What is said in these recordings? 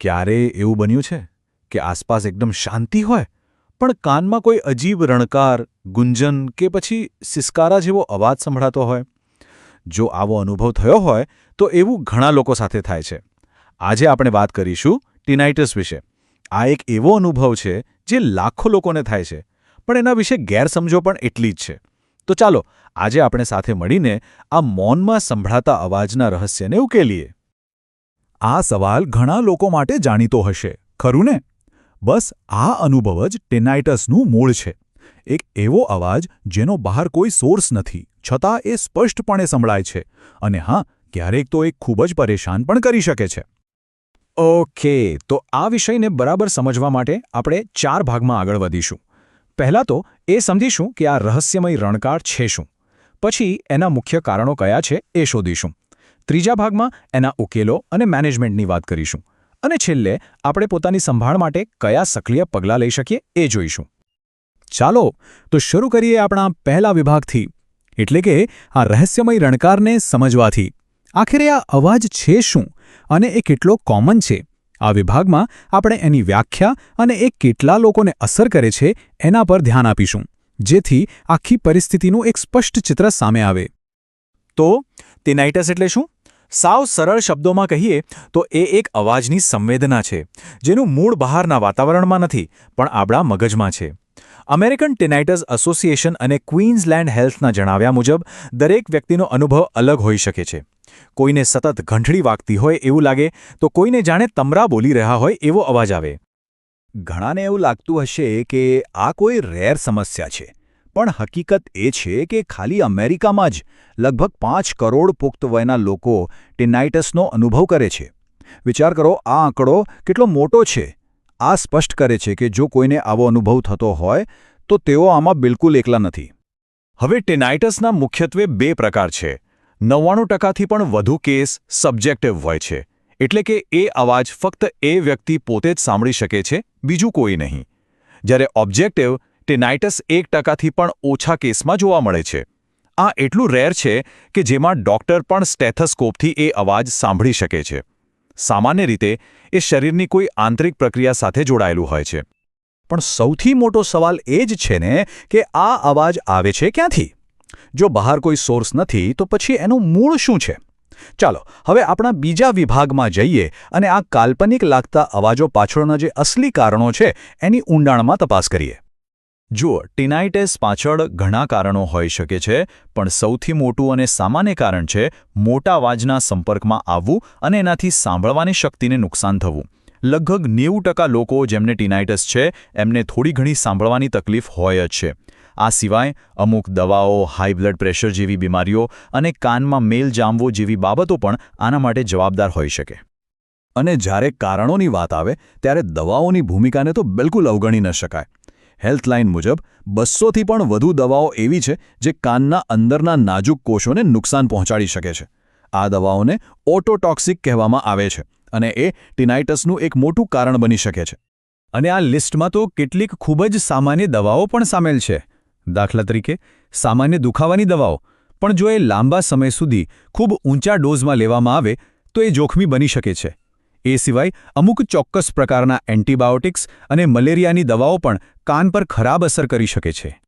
ક્યારે એવું બન્યું છે કે આસપાસ એકદમ શાંતિ હોય, પણ કાનમાં કોઈ અજીબ રણકાર, ગુંજન કે પછી સિસકારા જેવો અવાજ સંભળાતો હોય? જો આવો અનુભવ થયો હોય, તો એવું ઘણા લોકો સાથે થાય છે. આજે આપણે વાત કરીશું ટિનાઇટસ વિશે. આ એક એવો અનુભવ છે જે લાખો લોકોને થાય છે, પણ એના વિશે ગેરસમજો પણ એટલી જ છે. તો ચાલો, આજે આપણે સાથે મળીને આ મૌનમાં સંભળાતા અવાજના રહસ્યને ઉકેલીએ. આ સવાલ ઘણા લોકો માટે જાણીતો હશે, ખરું ને? બસ આ અનુભવ જ ટેનાઇટસનું મૂળ છે. એક એવો અવાજ જેનો બહાર કોઈ સોર્સ નથી, છતાં એ સ્પષ્ટપણે સંભળાય છે, અને હા, ક્યારેક તો એ ખૂબ જ પરેશાન પણ કરી શકે છે. ઓકે, તો આ વિષયને બરાબર સમજવા માટે આપણે ચાર ભાગમાં આગળ વધીશું. પહેલાં તો એ સમજીશું કે આ રહસ્યમય રણકાર છે શું. પછી એના મુખ્ય કારણો કયા છે એ શોધીશું. ત્રીજા ભાગમાં એના ઉકેલો અને મેનેજમેન્ટની વાત કરીશું. અને છેલ્લે આપણે પોતાની સંભાળ માટે કયા સક્રિય પગલાં લઈ શકીએ એ જોઈશું. ચાલો, તો શરૂ કરીએ આપણા પહેલા વિભાગથી. એટલે કે આ રહસ્યમય રણકારને સમજવાથી. આખરે આ અવાજ છે શું? અને એ કેટલો કોમન છે? આ વિભાગમાં આપણે એની વ્યાખ્યા અને એ કેટલા લોકોને અસર કરે છે એના પર ધ્યાન આપીશું. જેથી આખી પરિસ્થિતિનું એક સ્પષ્ટ ચિત્ર સામે આવે. તો ટિનાઇટસ એટલે શું? સાવ સરળ શબ્દોમાં કહીએ તો એ એક અવાજની સંવેદના છે, જેનું મૂળ બહારના વાતાવરણમાં નથી, પણ આપણા મગજમાં છે. અમેરિકન ટેનાઇટસ એસોસિએશન અને ક્વીન્સલેન્ડ હેલ્થના જણાવ્યા મુજબ, દરેક વ્યક્તિનો અનુભવ અલગ હોઈ શકે છે. કોઈને સતત ઘંટડી વાગતી હોય એવું લાગે, તો કોઈને જાણે તમરા બોલી રહ્યા હોય એવો અવાજ આવે. ઘણાને એવું લાગતું હશે કે આ કોઈ રેર સમસ્યા છે. પણ હકીકત એ છે કે ખાલી અમેરિકામાં જ લગભગ પાંચ કરોડ પુખ્ત વયના લોકો ટિનાઇટસનો અનુભવ કરે છે. વિચાર કરો, આ આંકડો કેટલો મોટો છે. આ સ્પષ્ટ કરે છે કે જો કોઈને આવો અનુભવ થતો હોય, તો તેઓ આમાં બિલકુલ એકલા નથી. હવે ટેનાઇટસના મુખ્યત્વે બે પ્રકાર છે. નવ્વાણું ટકાથી પણ વધુ કેસ સબ્જેક્ટિવ હોય છે. એટલે કે એ અવાજ ફક્ત એ વ્યક્તિ પોતે જ સાંભળી શકે છે, બીજું કોઈ નહીં. જ્યારે ઓબ્જેક્ટિવ ટેનાઇટસ એક ટકાથી પણ ઓછા કેસમાં જોવા મળે છે. આ એટલું રેર છે કે જેમાં ડોક્ટર પણ સ્ટેથસ્કોપથી એ અવાજ સાંભળી શકે છે. સામાન્ય રીતે, એ શરીરની કોઈ આંતરિક પ્રક્રિયા સાથે જોડાયેલું હોય છે. પણ સૌથી મોટો સવાલ એ જ છે ને કે આ અવાજ આવે છે ક્યાંથી? જો બહાર કોઈ સોર્સ નથી, તો પછી એનું મૂળ શું છે? ચાલો, હવે આપણા બીજા વિભાગમાં જઈએ અને આ કાલ્પનિક લાગતા અવાજો પાછળના જે અસલી કારણો છે, એની ઊંડાણમાં તપાસ કરીએ. જુઓ ટિનાઇટેસ પાછળ ઘણા કારણો હોઈ શકે છે, પણ સૌથી મોટું અને સામાન્ય કારણ છે મોટા અવાજના સંપર્કમાં આવવું અને એનાથી સાંભળવાની શક્તિને નુકસાન થવું. લગભગ નેવું ટકા લોકો જેમને ટિનાઇટસ છે, એમને થોડી ઘણી સાંભળવાની તકલીફ હોય જ છે. આ સિવાય અમુક દવાઓ, હાઈ બ્લડ પ્રેશર જેવી બીમારીઓ અને કાનમાં મેલ જામવો જેવી બાબતો પણ આના માટે જવાબદાર હોઈ શકે. અને જ્યારે કારણોની વાત આવે, ત્યારે દવાઓની ભૂમિકાને તો બિલકુલ અવગણી ન શકાય. હેલ્થલાઇન મુજબ બસોથી પણ વધુ દવાઓ એવી છે જે કાનના અંદરના નાજુક કોષોને નુકસાન પહોંચાડી શકે છે. આ દવાઓને ઓટોટોક્સિક કહેવામાં આવે છે અને એ ટિનાઇટસનું એક મોટું કારણ બની શકે છે. અને આ લિસ્ટમાં તો કેટલીક ખૂબ જ સામાન્ય દવાઓ પણ સામેલ છે. દાખલા તરીકે, સામાન્ય દુખાવાની દવાઓ. પણ જો એ લાંબા સમય સુધી ખૂબ ઊંચા ડોઝમાં લેવામાં આવે, તો એ જોખમી બની શકે છે. એ સિવાય અમુક ચોક્કસ પ્રકારના એન્ટીબાયોટિક્સ અને મલેરિયાની દવાઓ પણ કાન પર ખરાબ અસર કરી શકે છે.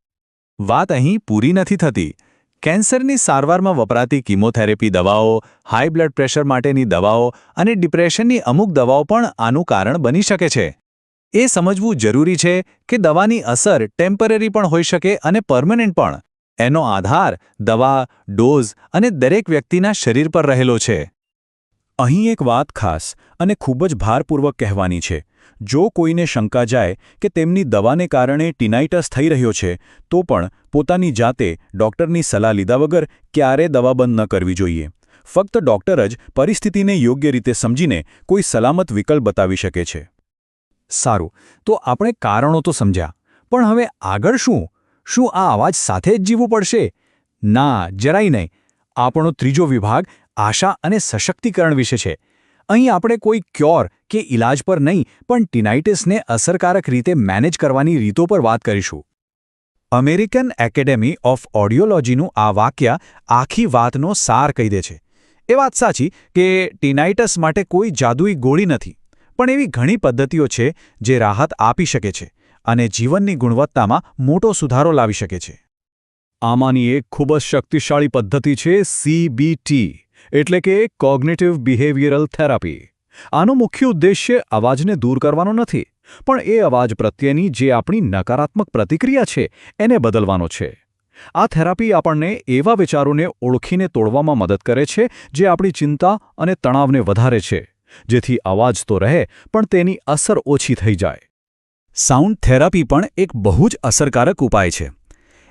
વાત અહીં પૂરી નથી થતી. કેન્સરની સારવારમાં વપરાતી કિમોથેરેપી દવાઓ, હાઈ બ્લડ પ્રેશર માટેની દવાઓ અને ડિપ્રેશનની અમુક દવાઓ પણ આનું કારણ બની શકે છે. એ સમજવું જરૂરી છે કે દવાની અસર ટેમ્પરરી પણ હોઈ શકે અને પરમનન્ટ પણ. એનો આધાર દવા, ડોઝ અને દરેક વ્યક્તિના શરીર પર રહેલો છે. અહીં એક વાત ખાસ અને ખૂબ જ ભારપૂર્વક કહેવાની છે. જો કોઈને શંકા જાય કે તેમની દવાને કારણે ટિનાઇટસ થઈ રહ્યો છે, તો પણ પોતાની જાતે ડૉક્ટરની સલાહ લીધા વગર ક્યારે દવા બંધ ન કરવી જોઈએ. ફક્ત ડૉક્ટર જ પરિસ્થિતિને યોગ્ય રીતે સમજીને કોઈ સલામત વિકલ્પ બતાવી શકે છે. સારું, તો આપણે કારણો તો સમજ્યા, પણ હવે આગળ શું? શું આ અવાજ સાથે જ જીવવું પડશે? ના, જરાય નહીં. આપણો ત્રીજો વિભાગ આશા અને સશક્તિકરણ વિશે છે. અહીં આપણે કોઈ ક્યોર કે ઇલાજ પર નહીં, પણ ટિનાઇટિસને અસરકારક રીતે મેનેજ કરવાની રીતો પર વાત કરીશું. અમેરિકન એકેડેમી ઓફ ઓડિયોલોજીનું આ વાક્ય આખી વાતનો સાર કહી દે છે. એ વાત સાચી કે ટિનાઇટસ માટે કોઈ જાદુઈ ગોળી નથી, પણ એવી ઘણી પદ્ધતિઓ છે જે રાહત આપી શકે છે અને જીવનની ગુણવત્તામાં મોટો સુધારો લાવી શકે છે. આમાંની એક ખૂબ જ શક્તિશાળી પદ્ધતિ છે સીબીટી એટલે કે કોગ્નેટિવ બિહેવિયરલ થેરાપી. આનો મુખ્ય ઉદ્દેશ્ય અવાજને દૂર કરવાનો નથી, પણ એ અવાજ પ્રત્યેની જે આપણી નકારાત્મક પ્રતિક્રિયા છે, એને બદલવાનો છે. આ થેરાપી આપણને એવા વિચારોને ઓળખીને તોડવામાં મદદ કરે છે, જે આપણી ચિંતા અને તણાવને વધારે છે, જેથી અવાજ તો રહે, પણ તેની અસર ઓછી થઈ જાય. સાઉન્ડ થેરાપી પણ એક બહુ જ અસરકારક ઉપાય છે.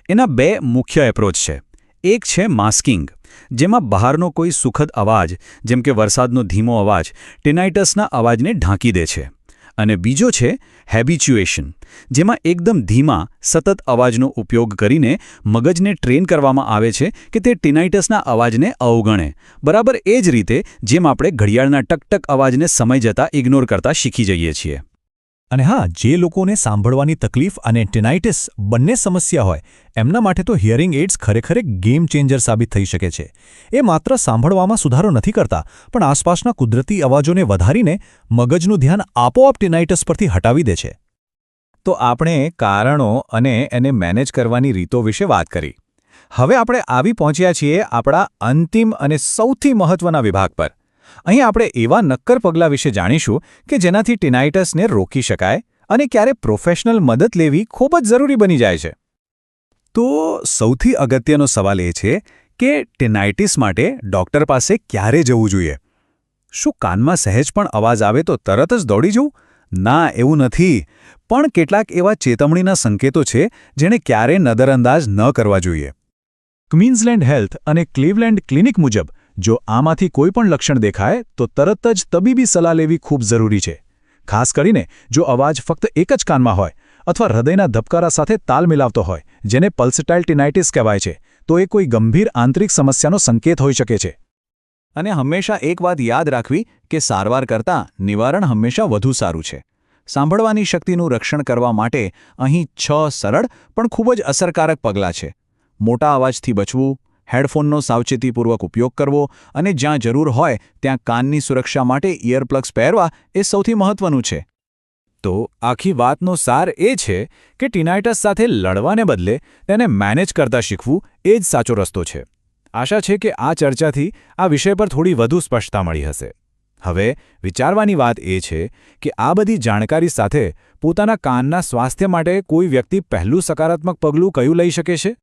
એના બે મુખ્ય એપ્રોચ છે. એક છે માસ્કિંગ જેમાં બહારનો કોઈ સુખદ અવાજ, જેમ કે વરસાદનો ધીમો અવાજ ટેનાઇટસના અવાજને ઢાંકી દે છે. અને બીજો છે હેબિચ્યુએશન જેમાં એકદમ ધીમા, સતત અવાજનો ઉપયોગ કરીને મગજને ટ્રેન કરવામાં આવે છે કે તે ટિનાઇટસના અવાજને અવગણે. બરાબર એ જ રીતે, જેમ આપણે ઘડિયાળના ટકટક અવાજને સમય જતાં ઇગ્નોર કરતા શીખી જઈએ છીએ. અને હા, જે લોકોને સાંભળવાની તકલીફ અને ટેનાઇટિસ બંને સમસ્યા હોય, એમના માટે તો હિયરિંગ એઇડ્સ ખરેખર ગેમ ચેન્જર સાબિત થઈ શકે છે. એ માત્ર સાંભળવામાં સુધારો નથી કરતા, પણ આસપાસના કુદરતી અવાજોને વધારીને મગજનું ધ્યાન આપોઆપ ટેનાઇટિસ પરથી હટાવી દે છે. તો આપણે કારણો અને એને મેનેજ કરવાની રીતો વિશે વાત કરી. હવે આપણે આવી પહોંચ્યા છીએ આપણા અંતિમ અને સૌથી મહત્વના વિભાગ પર. અહીં આપણે એવા નક્કર પગલાં વિશે જાણીશું કે જેનાથી ટિનાઇટસને રોકી શકાય અને ક્યારે પ્રોફેશનલ મદદ લેવી ખૂબ જ જરૂરી બની જાય છે. તો સૌથી અગત્યનો સવાલ એ છે કે ટિનાઇટિસ માટે ડૉક્ટર પાસે ક્યારે જવું જોઈએ? શું કાનમાં સહેજ પણ અવાજ આવે તો તરત જ દોડી જવું? ના, એવું નથી. પણ કેટલાક એવા ચેતવણીના સંકેતો છે જેને ક્યારે નજરઅંદાજ ન કરવા જોઈએ. ક્વીન્સલેન્ડ હેલ્થ અને ક્લીવલેન્ડ ક્લિનિક મુજબ જો આમાંથી કોઈ પણ લક્ષણ દેખાય, તો તરત જ તબીબી સલાહ લેવી ખૂબ જરૂરી છે. ખાસ કરીને જો અવાજ ફક્ત એક જ કાનમાં હોય અથવા હૃદયના ધબકારા સાથે તાલ મિલાવતો હોય, જેને પલ્સટાઇલ ટિનાઇટિસ કહેવાય છે, તો એ કોઈ ગંભીર આંતરિક સમસ્યાનો સંકેત હોઈ શકે છે. અને હંમેશા એક વાત યાદ રાખવી કે સારવાર કરતાં નિવારણ હંમેશા વધુ સારું છે. સાંભળવાની શક્તિનું રક્ષણ કરવા માટે અહીં છ સરળ પણ ખૂબ જ અસરકારક પગલાં છે. મોટા અવાજથી બચવું હેડફોનનો સાવચેતીપૂર્વક ઉપયોગ કરવો અને જ્યાં જરૂર હોય ત્યાં કાનની સુરક્ષા માટે ઇયરપ્લગ્સ પહેરવા એ સૌથી મહત્વનું છે. તો આખી વાતનો સાર એ છે કે ટીનાઇટસ સાથે લડવાને બદલે તેને મેનેજ કરતા શીખવું એ જ સાચો રસ્તો છે. આશા છે કે આ ચર્ચાથી આ વિષય પર થોડી વધુ સ્પષ્ટતા મળી હશે. હવે વિચારવાની વાત એ છે કે આ બધી જાણકારી સાથે પોતાના કાનના સ્વાસ્થ્ય માટે કોઈ વ્યક્તિ પહેલું સકારાત્મક પગલું કયું લઈ શકે છે?